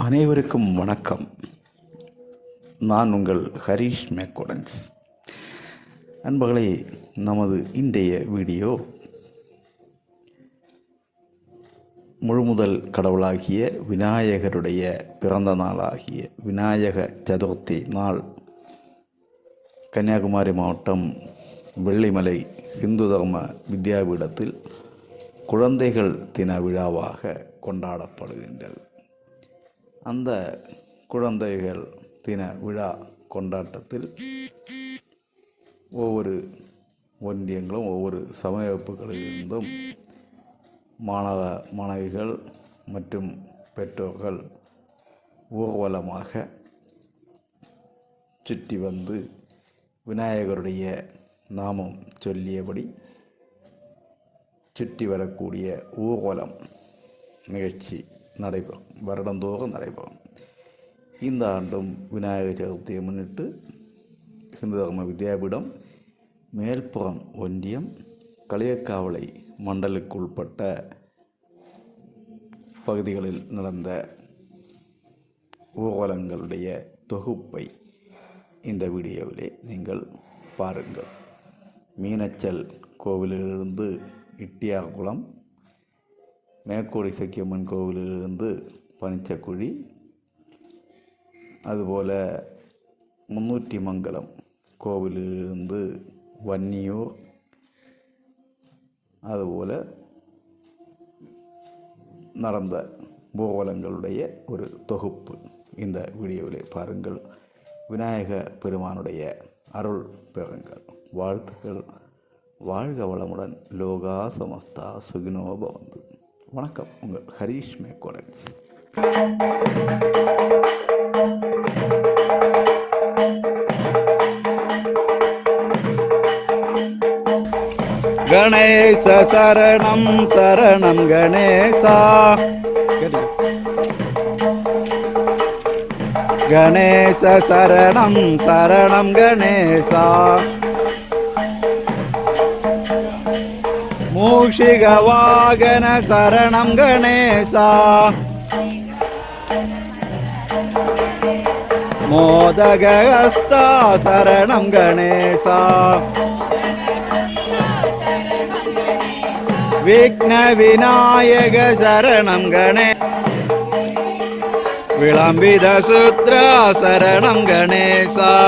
அனைவருக்கும் வணக்கம். நான் உங்கள் ஹரீஷ் மேக்கோடன்ஸ் அன்பர்களே நமது இன்றைய வீடியோ முழுமுதல் கடவுளாகிய விநாயகருடைய பிறந்த நாளாகிய விநாயக சதுர்த்தி நாள். கன்னியாகுமரி மாவட்டம் வெள்ளிமலை இந்து தர்ம வித்யாபீடத்தில் குழந்தைகள் தின விழாவாக கொண்டாடப்படுகின்றது. அந்த குழந்தைகள் தின விழா கொண்டாட்டத்தில் ஒவ்வொரு ஒன்றியங்களும் ஒவ்வொரு சமயப்புகளிலிருந்தும் மாணவ மாணவிகள் மற்றும் பெற்றோர்கள் ஊர்வலமாக சுற்றி வந்து விநாயகருடைய நாமம் சொல்லியபடி சுற்றி வரக்கூடிய ஊர்வலம் நிகழ்ச்சி நடைபெறும். வருடந்தோறும் நடைபெறும். இந்த ஆண்டும் விநாயகர் சதுர்த்தியை முன்னிட்டு ஹிந்து தர்ம வித்யாபீடம் மேல்புறம் ஒன்றியம் களியக்காவலை மண்டலுக்கு உட்பட்ட பகுதிகளில் நடந்த ஊர்வலங்களுடைய தொகுப்பை இந்த வீடியோவிலே நீங்கள் பாருங்கள். மீனச்சல் கோவிலிலிருந்து இட்டியாகுளம் மேற்கோடி சக்கியம்மன் கோவிலிலிருந்து பனிச்சக்குழி அதுபோல் முன்னூற்றி மங்கலம் கோவிலிலிருந்து வன்னியூர் அதுபோல் நடந்த பூவலங்களுடைய ஒரு தொகுப்பு. இந்த வீடியோவில் பாருங்கள். விநாயக பெருமானுடைய அருள் பெறுங்கள். வாழ்த்துக்கள். வாழ்க வளமுடன். லோகா சமஸ்தா சுகினோபவந்து. வணக்கம். உங்கள் ஹரீஷ் மேக்கோடன்ஸ் கணேச சரணம் சரணம் கணேசா. கணேச சரணம் சரணம் கணேசா. மூஷிக வாகன சரணம் கணேசா. மோதகஸ்தா சரணம் கணேசா. விக்ன விநாயக சரணம் கணே. விளம்பித சுத்ரா சரணம் கணேசா.